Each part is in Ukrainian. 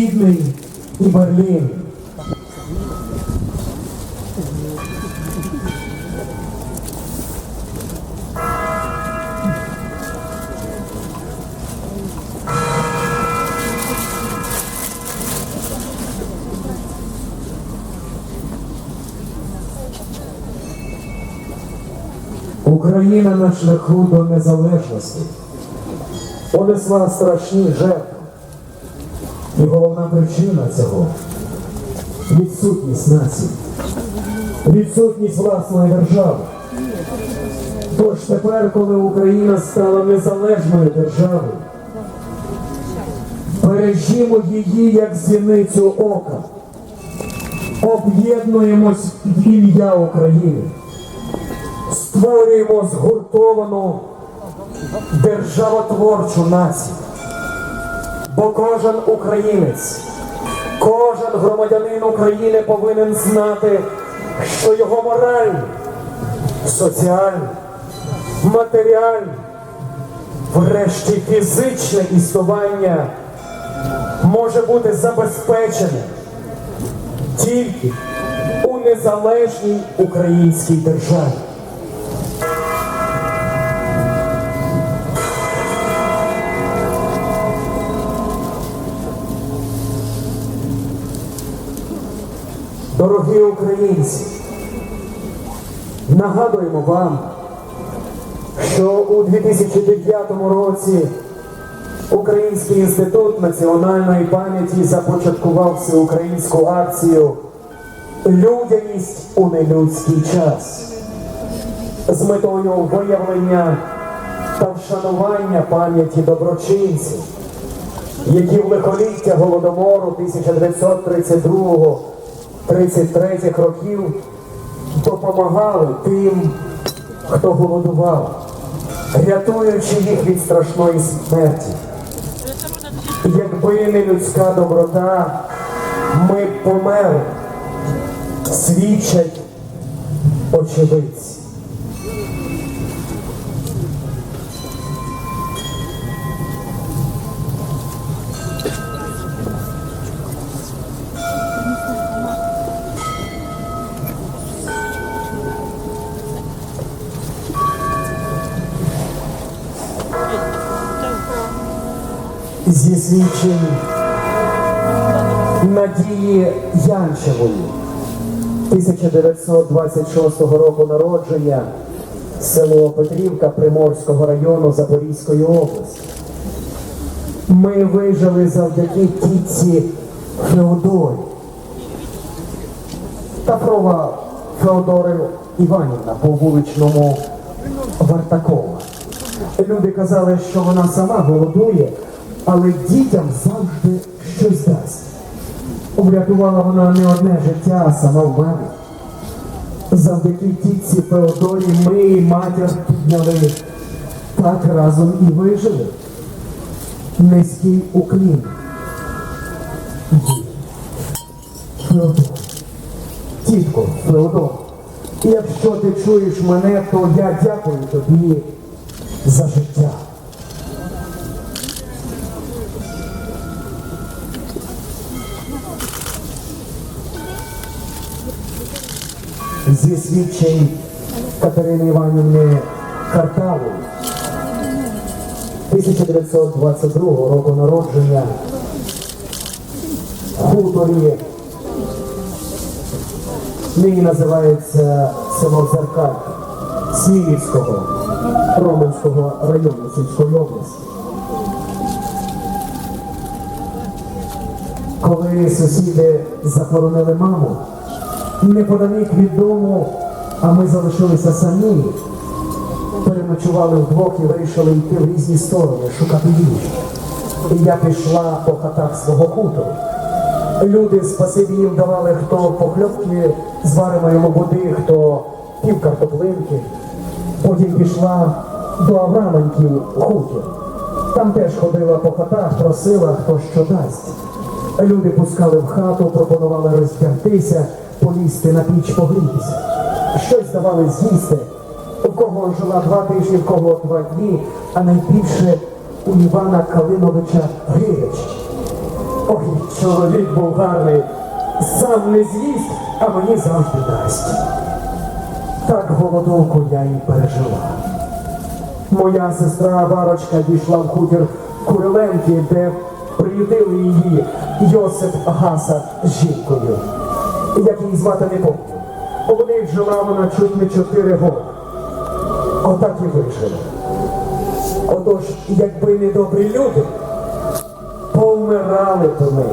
Сідний і Берлін. Україна на шляху до незалежності понесла страшні жертви. І головна причина цього відсутність нації, відсутність власної держави. Тож тепер, коли Україна стала незалежною державою, бережімо її як зіницю ока, об'єднуємось в ім'я України, створюємо згуртовану державотворчу націю. Бо кожен українець, кожен громадянин України повинен знати, що його моральне, соціальне, матеріальне, врешті фізичне існування може бути забезпечене тільки у незалежній українській державі. Дорогі українці, нагадуємо вам, що у 2009 році Український інститут національної пам'яті започаткував всеукраїнську акцію Людяність у нелюдський час з метою виявлення та вшанування пам'яті доброчинців, які в лихоліття голодомору 1932-33 років допомагали тим, хто голодував, рятуючи їх від страшної смерті. Якби не людська доброта, ми б померли, свідчать очевидці. Свідчень Надії Янчевої 1926 року народження село Петрівка Приморського району Запорізької області. Ми вижили завдяки тітці Феодорі. Тафрова Феодори Іванівна по вуличному Вартакова. Люди казали, що вона сама голодує, але дітям завжди щось дасть. Врятувала вона не одне життя, а сама в мене. Завдяки тітці Феодорі ми і матір підняли, так разом і вижили. Низький уклін. Феодор. Тітко, Феодор, якщо ти чуєш мене, то я дякую тобі за життя. Зі свідчень Катерини Іванівни Картавої 1922 року народження в хуторі нині називається село Зеркалька Смілівського Роменського району Сільської області. Коли сусіди захоронили маму, неподалік від дому, а ми залишилися самі, переночували вдвох і вирішили йти в різні сторони, шукати їжу. І я пішла по хатах свого хутору. Люди спасибі їм давали хто похльопки з вареної води, хто пів картоплинки. Потім пішла до Авраменьків хутір. Там теж ходила по хатах, просила, хто що дасть. Люди пускали в хату, пропонували розтягтися, полізти на піч погрітися. Щось давали з'їсти. У кого жила два тижні, в кого два дні, а найбільше у Івана Калиновича Гирич. Ой, чоловік був гарний, сам не з'їсть, а мені завжди дасть. Так голодовку я і пережила. Моя сестра Варочка дійшла в хутір Куриленки, де приютили її Йосип Гаса з жінкою. Як її звати не помню. У них жила вона чуть не чотири роки. Отак і вижила. Отож, якби не добрі люди, повмирали б ми.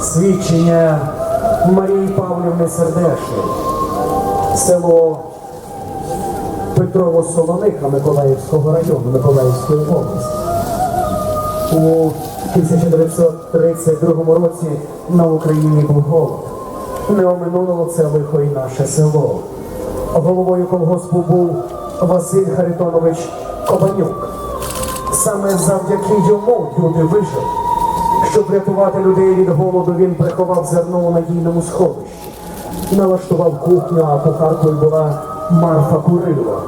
Свідчення Марії Павлівни Сердешної. Село Петрово Солоника Миколаївського району Миколаївської області. У 1932 році на Україні був голод. Не оминуло це лихо і наше село. Головою колгоспу був Василь Харитонович Кобанюк. Саме завдяки йому люди вижили. Щоб рятувати людей від голоду, він приховав зерно у надійному сховищі. Налаштував кухню, а кухаркою була Марфа Курило.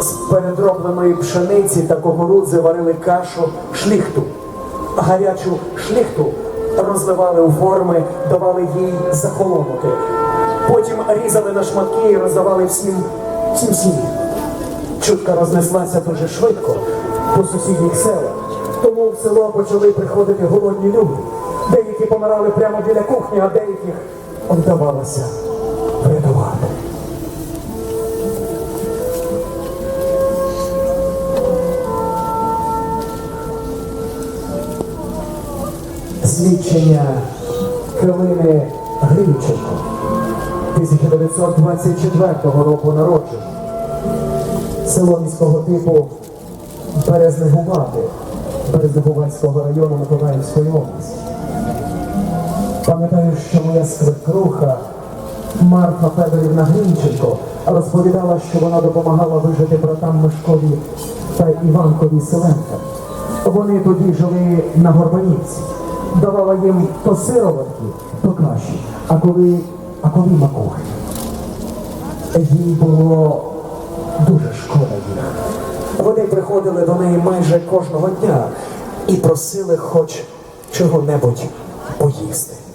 З передробленої пшениці та когорудзи варили кашу шліхту. Гарячу шліхту розливали у форми, давали їй захолонути. Потім різали на шматки і роздавали всім, всім сім'ям. Чутка рознеслася дуже швидко по сусідніх селах. Тому в село почали приходити голодні люди. Деякі помирали прямо біля кухні, а деяких вдавалося врятувати. Свідчення Килини Грінченко 1924 року народження. Село міського типу Березнегувати Березнегувацького району Миколаївської області. Пам'ятаю, що моя свекруха Марфа Федорівна Грінченко розповідала, що вона допомагала вижити братам Мишкові та Іванкові Селенка. Вони тоді жили на Горбанівці. Давала їм то сироватки, то каші, а коли, а коли макухи. Їй було дуже шкода їх. Вони приходили до неї майже кожного дня і просили хоч чого-небудь поїсти.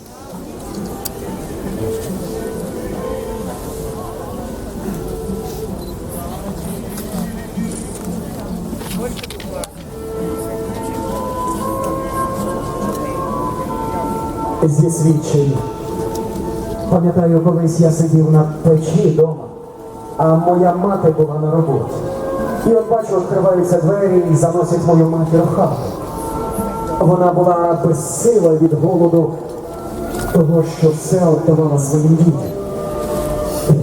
Зі свідчень. Пам'ятаю, колись я сидів на печі вдома, а моя мати була на роботі. І от бачу, відкриваються двері і заносять мою матір в хату. Вона була безсила від голоду того, що все віддавала своїм дітям.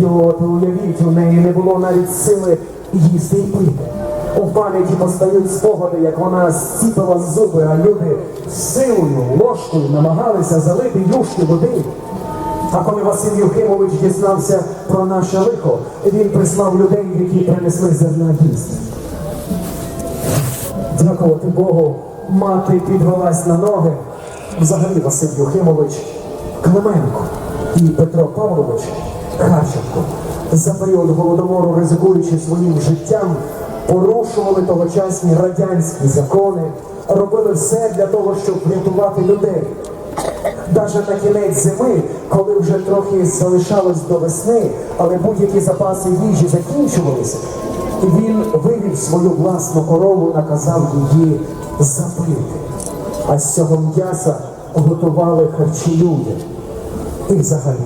І от уявіть, у неї не було навіть сили їсти і пити. У пам'яті постають спогади, як вона зціпила зуби, а люди силою, ложкою намагалися залити юшки води. А коли Василь Юхимович дізнався про наше лихо, він прислав людей, які принесли зерна їсти. Дякувати Богу, мати підвелась на ноги. Взагалі Василь Юхимович Клименко і Петро Павлович Харченко за період голодомору, ризикуючи своїм життям, порушували тогочасні радянські закони, робили все для того, щоб врятувати людей. Даже на кінець зими, коли вже трохи залишалось до весни, але будь-які запаси їжі закінчувалися, він вивів свою власну корову, наказав її запити. А з цього м'яса готували харчі людям. І взагалі,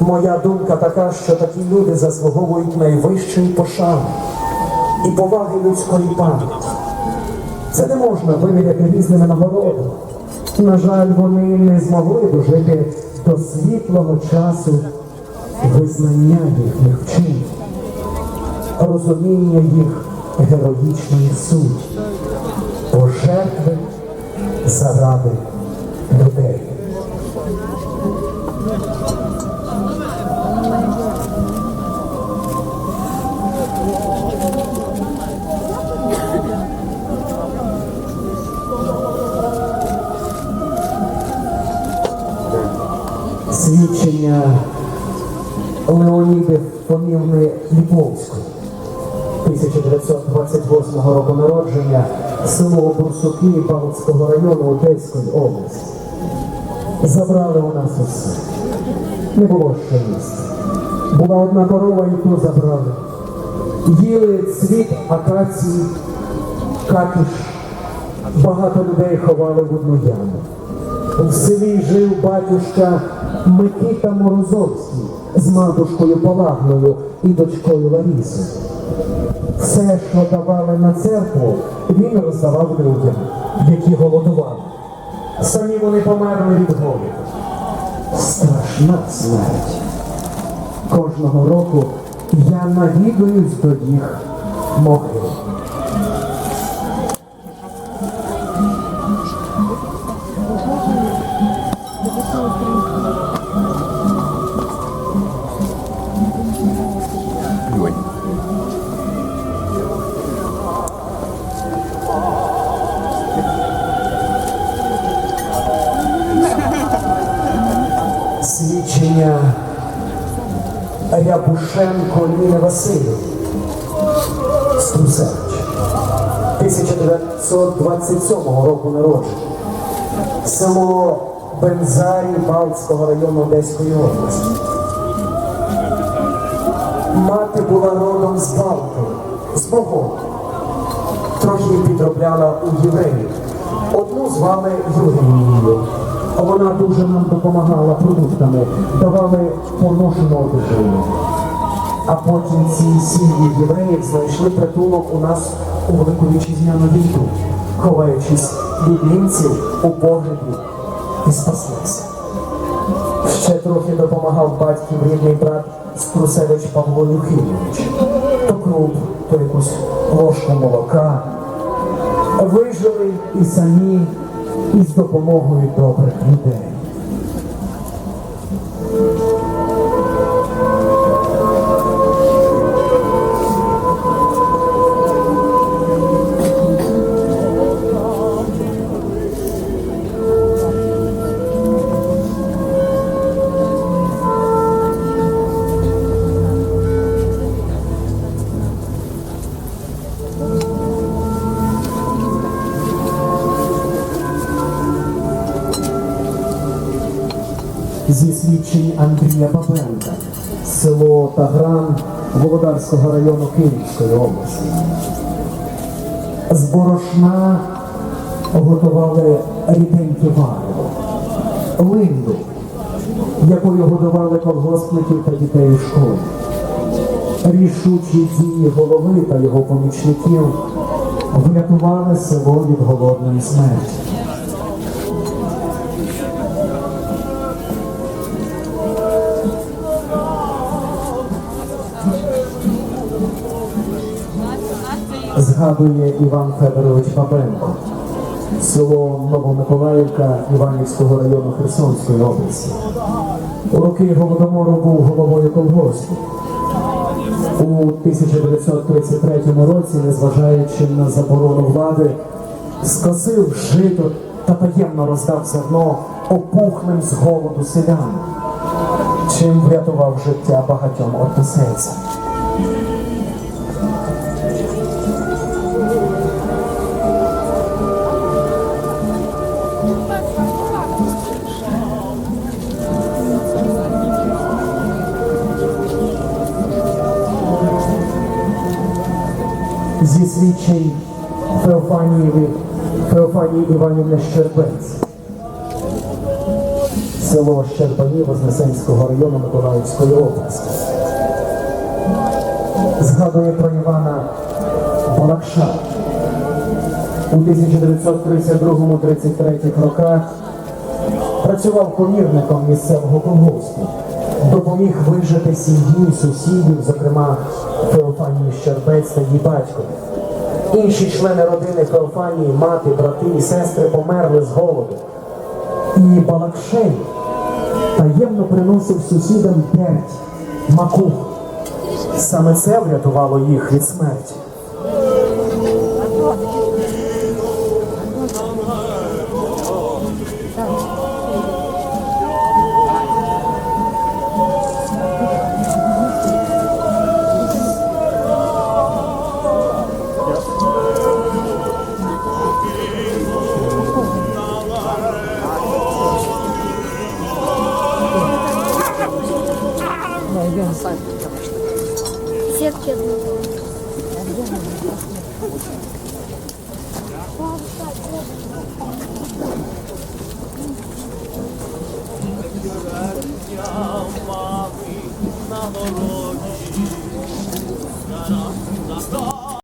моя думка така, що такі люди заслуговують найвищої пошани і поваги людської пам'яті. Це не можна виміряти різними нагородами. На жаль, вони не змогли дожити до світлого часу визнання їхніх вчинів, розуміння їх героїчної суті, пожертви заради людей. Фомівни Ліповської, 1928 року народження, село Бурсуки Павловського району Одеської області. Забрали у нас усе. Не було ще місця. Була одна корова, і ту забрали. Їли цвіт акації, катіш. Багато людей ховали в одну яму. В селі жив батюшка Микита Морозовський з матушкою Полагною і дочкою Ларісою. Все, що давали на церкву, він роздавав людям, які голодували. Самі вони померли від голоду. Страшна смерть. Кожного року я навідуюсь до їх могил. Свідчення Рябушенко Ніни Васильівни Струсевич, 1927 року народження. Село Бензарі Балтського району Одеської області. Мати була родом з Балти, з Богом. Трохи підробляла у євреїв. Одну звали Євгенією. Вона дуже нам допомагала продуктами, давали поношену одежину. А потім ці сім'ї євреїв знайшли притулок у нас у Велику Вітчизняну війну, ховаючись від німців у погребі і спаслися. Ще трохи допомагав батьків рідний брат Струсевич Павло Юхимович. То круп, то якусь ложку молока. Вижили і самі, і з допомогою добрих людей. Зі свідчень Андрія Бабенка, село Тагран Володарського району Київської області. З борошна готували ріденьке варево, линду, якою годували колгоспників та дітей у школі. Рішучі дії голови та його помічників врятували село від голодної смерті. Згадує Іван Федорович Бабенко, село Новомиколаївка Іванівського району Херсонської області. У роки Голодомору був головою колгоспу. У 1933 році, незважаючи на заборону влади, скосив жито та таємно роздав зерно опухлим з голоду селян, чим врятував життя багатьом односельцям. Зі свідчень Феофанії, Іванівни Щербець. Село Щербані Вознесенського району Миколаївської області. Згадує про Івана Балакша. У 1932-33 роках працював комірником місцевого колгоспу. Допоміг вижити сім'ї сусідів, зокрема Феофанії Щербець її батько. Інші члени родини Феофанії, мати, брати і сестри померли з голоду. І Балакшей таємно приносив сусідам п'ять макух. Саме це врятувало їх від смерті.